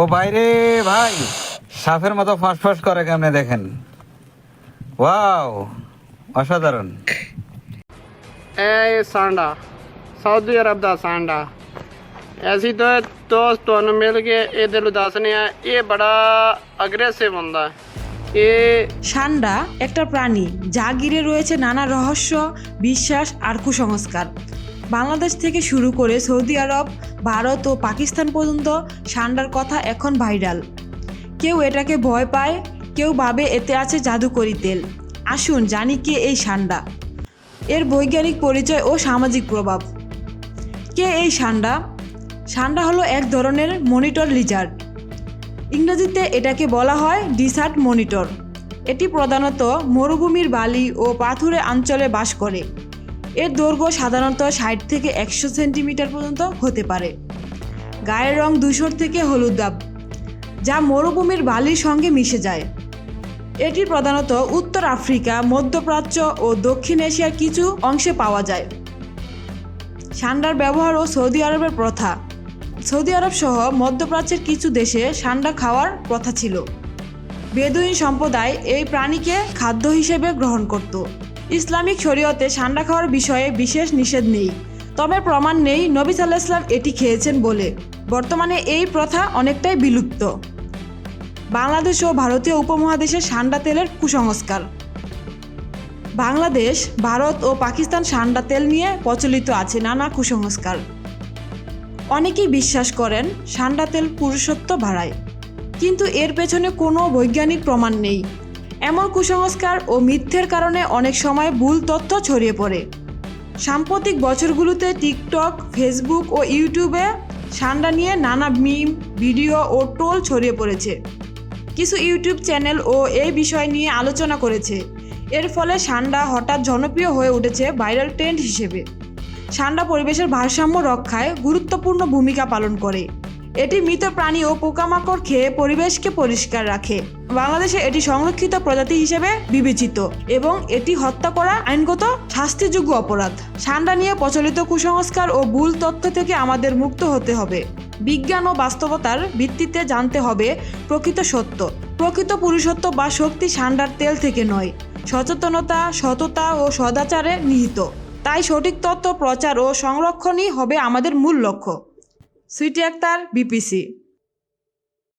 ও বাইরে ভাই সাফের মতো ফাঁস ফাঁস করে কেমনে দেখেন? ওয়াও অসাধারণ। ए सांडा सऊदी अरब সান্ডা। सांडा তো तो दोस्त तो मिल এ ये दिल दसने ये बड़ा अग्रेसिव होंगे ये সান্ডা একটা প্রাণী যা গিরে রয়েছে নানা রহস্য বিশ্বাস আর কুসংস্কার। বাংলাদেশ থেকে শুরু করে সৌদি আরব, ভারত ও পাকিস্তান পর্যন্ত সান্ডার কথা এখন ভাইরাল। কেউ এটাকে ভয় পায়, কেউ ভাবে এতে আছে জাদুকরি তেল। আসুন জানি কে এই সান্ডা। এর বৈজ্ঞানিক পরিচয় ও সামাজিক প্রভাব। কে এই সান্ডা? সান্ডা হলো এক ধরনের মনিটর লিজার্ড ইংরেজিতে এটাকে বলা হয় ডিসার্ট মনিটর। এটি প্রধানত মরুভূমির বালি ও পাথুরে অঞ্চলে বাস করে। এর দৈর্ঘ্য সাধারণত ষাট থেকে একশো সেন্টিমিটার পর্যন্ত হতে পারে। গায়ের রং ধূসর থেকে হলুদ হলুদাব যা মরুভূমির বালির সঙ্গে মিশে যায়। এটি প্রধানত উত্তর আফ্রিকা, মধ্যপ্রাচ্য ও দক্ষিণ এশিয়ার কিছু অংশে পাওয়া যায়। সান্ডার ব্যবহার ও সৌদি আরবের প্রথা, সৌদি আরব সহ মধ্যপ্রাচ্যের কিছু দেশে সান্ডা খাওয়ার প্রথা ছিল। বেদুইন সম্প্রদায় এই প্রাণীকে খাদ্য হিসেবে গ্রহণ করত। ইসলামিক শরীয়তে সান্ডা খাওয়ার বিষয়ে বিশেষ নিষেধ নেই। তবে প্রমাণ নেই নবী সাল্লাহ ইসলাম এটি খেয়েছেন বলে। বর্তমানে এই প্রথা অনেকটাই বিলুপ্ত। বাংলাদেশ ও ভারতীয় উপমহাদেশে সান্ডা তেলের কুসংস্কার। বাংলাদেশ, ভারত ও পাকিস্তান সান্ডা তেল নিয়ে প্রচলিত আছে নানা কুসংস্কার। অনেকেই বিশ্বাস করেন সান্ডা তেল পুরুষত্ব বাড়ায়। কিন্তু এর পেছনে কোনো বৈজ্ঞানিক প্রমাণ নেই। এমন কুসংস্কার ও মিথ্যের কারণে অনেক সময় ভুল তথ্য ছড়িয়ে পড়ে। সাম্প্রতিক বছরগুলোতে টিকটক, ফেসবুক ও ইউটিউবে সান্ডা নিয়ে নানা মিম, ভিডিও ও টোল ছড়িয়ে পড়েছে। কিছু ইউটিউব চ্যানেল ও এই বিষয় নিয়ে আলোচনা করেছে। এর ফলে সান্ডা হঠাৎ জনপ্রিয় হয়ে উঠেছে ভাইরাল ট্রেন্ড হিসেবে। সান্ডা পরিবেশের ভারসাম্য রক্ষায় গুরুত্বপূর্ণ ভূমিকা পালন করে। এটি মৃত প্রাণী ও পোকামাকড় খেয়ে পরিবেশকে পরিষ্কার রাখে। বাংলাদেশে এটি সংরক্ষিত প্রজাতি হিসেবে বিবেচিত এবং এটি হত্যা করা আইনগত শাস্তিযোগ্য অপরাধ। সান্ডা নিয়ে প্রচলিত কুসংস্কার ও ভুল তথ্য থেকে আমাদের মুক্ত হতে হবে। বিজ্ঞান ও বাস্তবতার ভিত্তিতে জানতে হবে প্রকৃত সত্য। প্রকৃত পুরুষত্ব বা শক্তি সান্ডার তেল থেকে নয়, সচেতনতা, সততা ও সদাচারে নিহিত। তাই সঠিক তথ্য, প্রচার ও সংরক্ষণই হবে আমাদের মূল লক্ষ্য। সুইটি আক্তার বিপিসি।